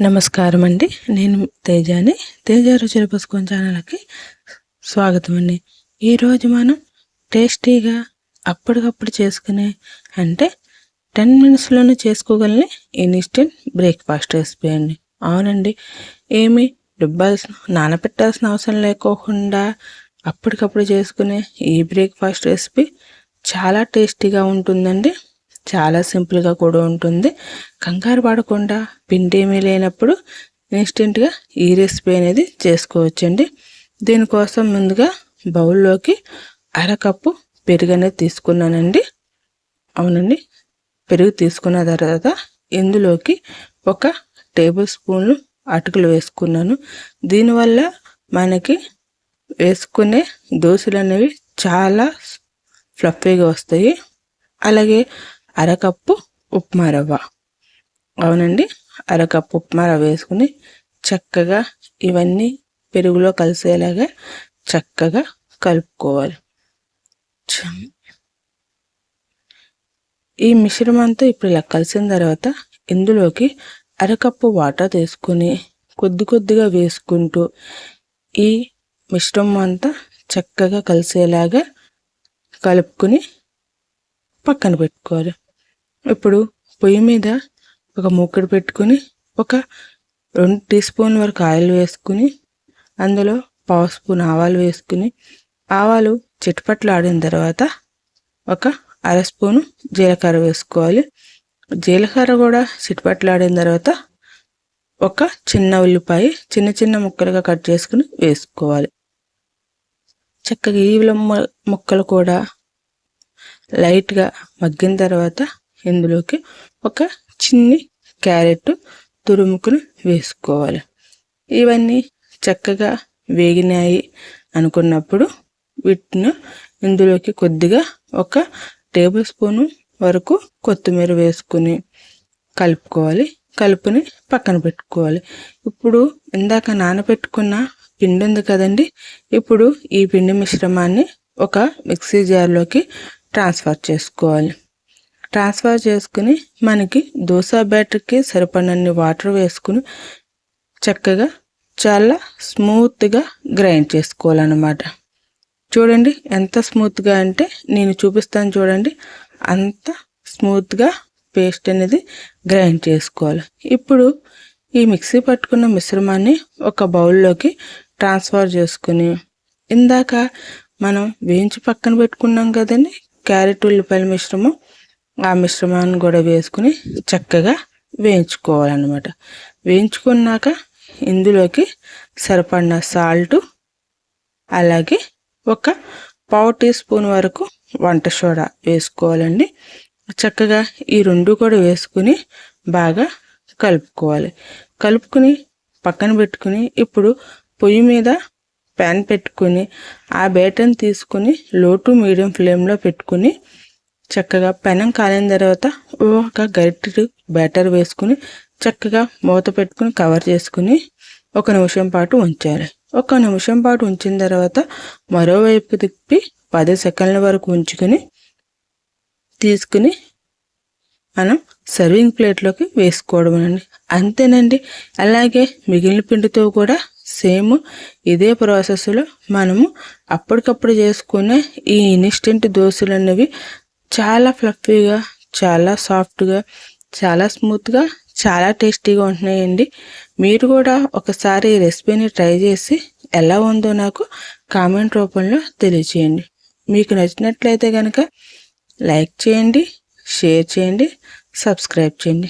నమస్కారం అండి నేను తేజాని. తేజ రుచుల పుస్తకం ఛానల్కి స్వాగతం అండి ఈరోజు మనం టేస్టీగా అప్పటికప్పుడు చేసుకునే అంటే టెన్ మినిట్స్లోనే చేసుకోగలని ఇన్స్టెంట్ బ్రేక్ఫాస్ట్ రెసిపీ అండి. అవునండి. ఏమి డుబ్బాల్సిన నానపెట్టాల్సిన అవసరం లేకోకుండా అప్పటికప్పుడు చేసుకునే ఈ బ్రేక్ఫాస్ట్ రెసిపీ చాలా టేస్టీగా ఉంటుందండి. చాలా సింపుల్గా కూడా ఉంటుంది. కంగారు పడకుండా పిండి ఏమీ లేనప్పుడు ఇన్స్టెంట్గా ఈ రెసిపీ అనేది చేసుకోవచ్చండి. దీనికోసం ముందుగా బౌల్లోకి అరకప్పు పెరుగు అనేది తీసుకున్నానండి. అవునండి. పెరుగు తీసుకున్న తర్వాత ఇందులోకి ఒక టేబుల్ స్పూన్లు అటుకులు వేసుకున్నాను. దీనివల్ల మనకి వేసుకునే దోశలు అనేవి చాలా ఫ్లఫీగా వస్తాయి. అలాగే అరకప్పు ఉప్మా రవ్వ. అవునండి అరకప్పు ఉప్మా రవ్వ వేసుకుని చక్కగా ఇవన్నీ పెరుగులో కలిసేలాగా చక్కగా కలుపుకోవాలి. ఈ మిశ్రమంతో ఇప్పుడు ఇలా కలిసిన తర్వాత ఇందులోకి అరకప్పు వాటర్ తీసుకుని కొద్ది కొద్దిగా వేసుకుంటూ ఈ మిశ్రమం అంతా చక్కగా కలిసేలాగా కలుపుకుని పక్కన పెట్టుకోవాలి. ఇప్పుడు పొయ్యి మీద ఒక మూకుడు పెట్టుకుని ఒక రెండు టీ స్పూన్ వరకు ఆయిల్ వేసుకుని అందులో పావు స్పూన్ ఆవాలు వేసుకుని ఆవాలు చిట్పట్లు ఆడిన తర్వాత ఒక అర స్పూను జీలకర్ర వేసుకోవాలి. జీలకర్ర కూడా చిట్పట్లు ఆడిన తర్వాత ఒక చిన్న ఉల్లిపాయ చిన్న చిన్న ముక్కలుగా కట్ చేసుకుని వేసుకోవాలి. చక్కగా ఈ ముక్కలు కూడా లైట్గా మగ్గిన తర్వాత ఇందులోకి ఒక చిన్ని క్యారెట్ తురుముకుని వేసుకోవాలి. ఇవన్నీ చక్కగా వేగినాయి అనుకున్నప్పుడు వీటిని ఇందులోకి కొద్దిగా ఒక టేబుల్ స్పూను వరకు కొత్తిమీర వేసుకుని కలుపుకోవాలి. కలుపుని పక్కన పెట్టుకోవాలి. ఇప్పుడు ఇందాక నానబెట్టుకున్న పిండి ఉంది కదండి ఇప్పుడు ఈ పిండి మిశ్రమాన్ని ఒక మిక్సీ జార్లోకి ట్రాన్స్ఫర్ చేసుకోవాలి. ట్రాన్స్ఫర్ చేసుకుని మనకి దోశ బ్యాటర్కి సరిపడినన్ని వాటర్ వేసుకుని చక్కగా చాలా స్మూత్గా గ్రైండ్ చేసుకోవాలన్నమాట. చూడండి ఎంత స్మూత్గా అంటే నేను చూపిస్తాను చూడండి. అంత స్మూత్గా పేస్ట్ అనేది గ్రైండ్ చేసుకోవాలి. ఇప్పుడు ఈ మిక్సీ పట్టుకున్న మిశ్రమాన్ని ఒక బౌల్లోకి ట్రాన్స్ఫర్ చేసుకుని ఇందాక మనం వేయించి పక్కన పెట్టుకున్నాం కదండి క్యారెట్ ఉల్లిపాయల మిశ్రమం. ఆ మిశ్రమాన్ని కూడా వేసుకుని చక్కగా వేయించుకోవాలన్నమాట. వేయించుకున్నాక ఇందులోకి సరిపడిన సాల్ట్ అలాగే ఒక పావు టీ స్పూన్ వరకు వంట సోడా వేసుకోవాలండి. చక్కగా ఈ రెండు కూడా వేసుకుని బాగా కలుపుకోవాలి. కలుపుకుని పక్కన పెట్టుకుని ఇప్పుడు పొయ్యి మీద ప్యాన్ పెట్టుకుని ఆ బేటను తీసుకుని లో టు మీడియం ఫ్లేమ్లో పెట్టుకుని చక్కగా పెనం కాలిన తర్వాత ఒక గరిటె బ్యాటర్ వేసుకుని చక్కగా మూత పెట్టుకుని కవర్ చేసుకుని ఒక నిమిషం పాటు ఉంచాలి. ఒక నిమిషం పాటు ఉంచిన తర్వాత మరోవైపు తిప్పి పది సెకండ్ల వరకు ఉంచుకొని తీసుకుని మనం సర్వింగ్ ప్లేట్లోకి వేసుకోవడం అండి. అంతేనండి. అలాగే మిగిలిన పిండితో కూడా సేమ్ ఇదే ప్రాసెస్లో మనము అప్పటికప్పుడు చేసుకునే ఈ ఇన్స్టెంట్ దోశలు అనేవి చాలా ఫ్లఫీగా చాలా సాఫ్ట్గా చాలా స్మూత్గా చాలా టేస్టీగా ఉంటున్నాయండి. మీరు కూడా ఒకసారి ఈ రెసిపీని ట్రై చేసి ఎలా ఉందో నాకు కామెంట్ రూపంలో తెలియచేయండి. మీకు నచ్చినట్లయితే కనుక లైక్ చేయండి షేర్ చేయండి సబ్స్క్రైబ్ చేయండి.